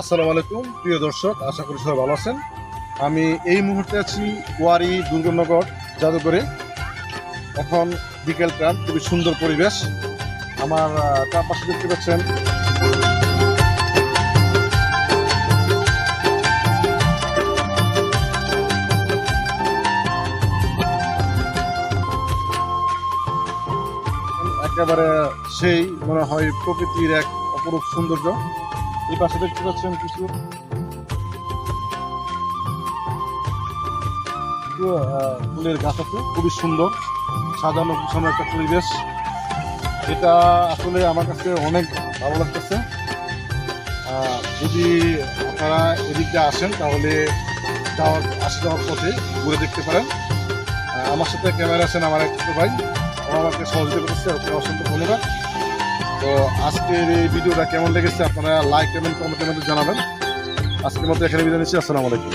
আসসালামু আলাইকুম প্রিয় দর্শক আশা করি সবাই ভালো আছেন। আমি এই মুহূর্তে আছি ওয়ারি দুর্গনগর জাদুঘরে। এখন বিকেল টান খুবই সুন্দর পরিবেশ। আমার আহ, তার পাশে দেখতে পাচ্ছেন একেবারে সেই মনে হয় প্রকৃতির এক অপরূপ সৌন্দর্য। এই পাশে দেখতে পাচ্ছেন কিছু। ফুলের গাছ আছে, খুবই সুন্দর, সাজানো গুছানো একটা পরিবেশ। এটা আসলে আমার কাছে অনেক ভালো লাগতেছে। যদি আপনারা এদিকটা আসেন, তাহলে যাওয়ার, আসে যাওয়ার পথে ঘুরে দেখতে পারেন। আমার সাথে ক্যামেরা আছেন আমার এক ভাই। আমাকে সহযোগিতা করছে অসংখ্য ধন্যবাদ। তো আজকের এই ভিডিওটা কেমন লেগেছে আপনারা লাইক কমেন্ট কমেন্টের মধ্যে জানাবেন। আজকের মতো এখানে বিদায় নিচ্ছি, আসসালামু আলাইকুম।